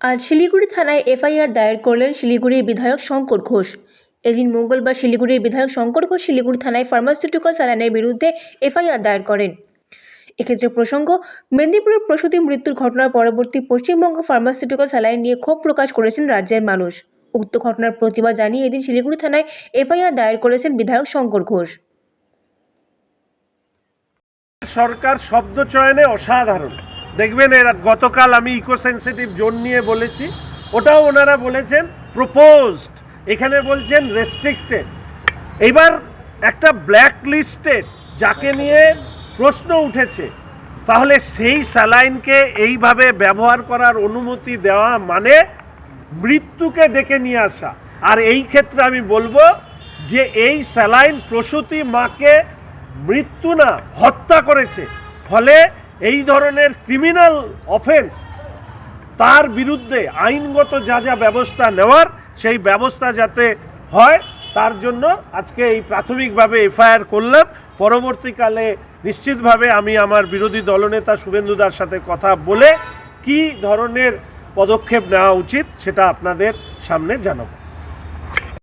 আজ শিলিগুড়ি থানায় এফআইআর দায়ের করলেন শিলিগুড়ির বিধায়ক শঙ্কর ঘোষ। এদিন মঙ্গলবার শিলিগুড়ির বিধায়ক শঙ্কর ঘোষ শিলিগুড়ি থানায় ফার্মাসিউটিক্যাল স্যালাইনের বিরুদ্ধে এফআইআর দায়ের করেন। এক্ষেত্রে প্রসঙ্গ, মেদিনীপুরের প্রসূতি মৃত্যুর ঘটনার পরবর্তী পশ্চিমবঙ্গ ফার্মাসিউটিক্যাল স্যালাইন নিয়ে ক্ষোভ প্রকাশ করেছেন রাজ্যের মানুষ। উক্ত ঘটনার প্রতিবাদ জানিয়ে এদিন শিলিগুড়ি থানায় এফআইআর দায়ের করেছেন বিধায়ক শঙ্কর ঘোষ। সরকার শব্দ চয়নে অসাধারণ। দেখবেন এরা গতকাল আমি ইকো সেন্সিটিভ জোন নিয়ে বলেছি। ওটাও ওনারা বলেছেন প্রপোজড এখানে বলছেন রেস্ট্রিক্টেড এবার একটা ব্ল্যাক লিস্টেড যাকে নিয়ে প্রশ্ন উঠেছে, তাহলে সেই স্যালাইনকে এইভাবে ব্যবহার করার অনুমতি দেওয়া মানে মৃত্যুকে ডেকে নিয়ে আসা। আর এই ক্ষেত্রে আমি বলব যে এই স্যালাইন প্রসূতি মাকে মৃত্যু না, হত্যা করেছে। ফলে এই ধরনের ক্রিমিনাল অফেন্স তার বিরুদ্ধে আইনগত যা যা ব্যবস্থা নেওয়ার, সেই ব্যবস্থা যাতে হয়, তার জন্য আজকে এই প্রাথমিকভাবে এফআইআর করলাম। পরবর্তীকালে নিশ্চিতভাবে আমি আমার বিরোধী দলনেতা শুভেন্দুদার সাথে কথা বলে কি ধরনের পদক্ষেপ নেওয়া উচিত সেটা আপনাদের সামনে জানাব।